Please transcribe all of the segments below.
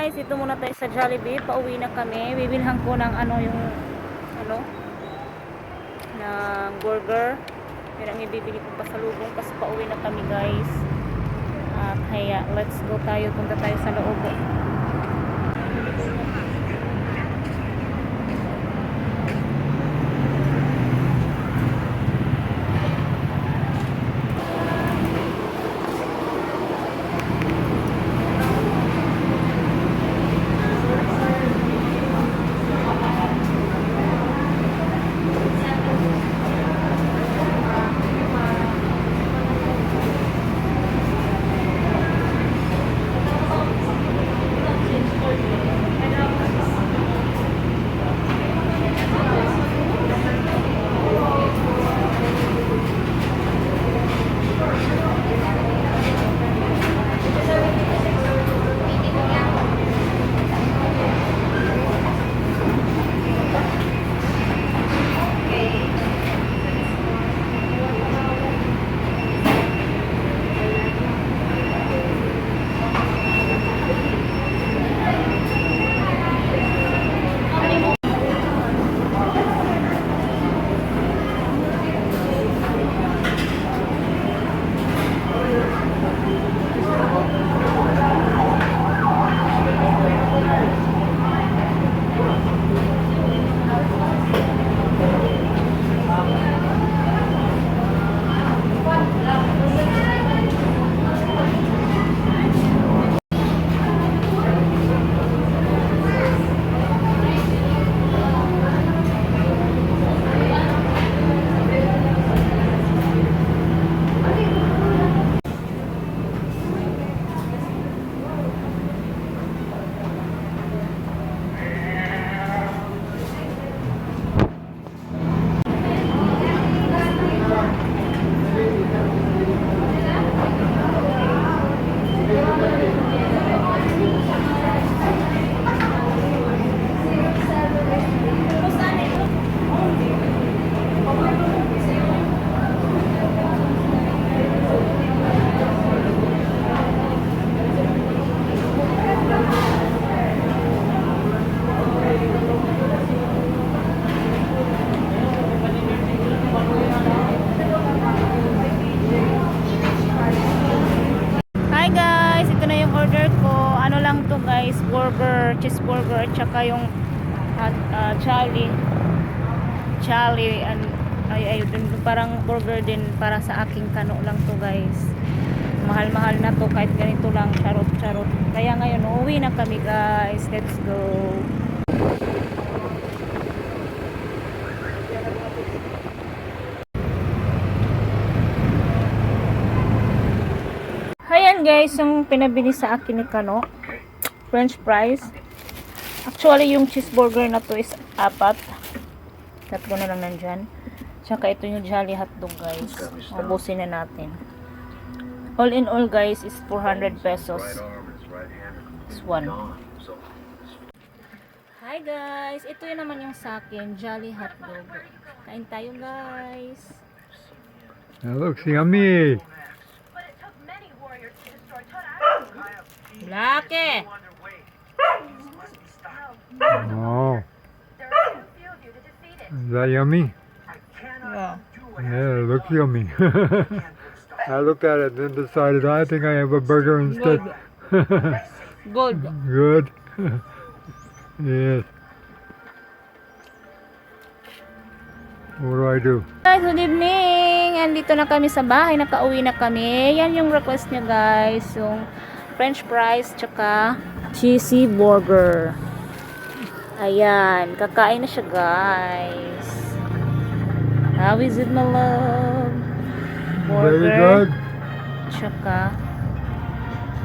guys, ito muna tayo sa Jollibee. Pauwi na kami. Bibilhan ko ng ano yung ano ng burger. Yan ang ibibili ko pasalubong kasi pauwi na kami guys. Ah, kaya let's go tayo. Punta tayo sa loob. Guys, burger, cheeseburger, at saka yung uh, Charlie. Charlie and ay ay parang burger din para sa aking kano lang to guys. Mahal-mahal na to kahit ganito lang, charot-charot. Kaya ngayon uuwi na kami guys. Let's go. Ayan guys, yung pinabili sa akin ni Kano. French fries. Actually, yung cheeseburger na to is apat. Tatlo na lang nandyan. Tsaka ito yung Jolly Hotdog guys. Ubusin na natin. All in all guys is 400 pesos. This one. Hi guys! Ito yun naman yung sa akin, Jolly Hotdog. Kain tayo guys! That looks yummy. Blake! Oh, is that yummy? Yeah. Yeah, it looks yummy. I looked at it and then decided I think I have a burger instead. Good. Good. yes. What do I do? Guys, good evening! Andito na kami sa bahay, nakauwi na kami. Yan yung request niya guys. Yung french fries, tsaka cheesy burger. Ayan, kakain na siya guys. How is it my love? Very Burger, good. tsaka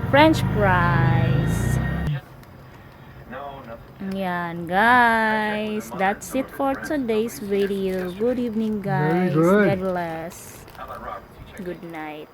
french fries. Yan guys, that's it for today's video. Good evening guys. good. God bless. Good night.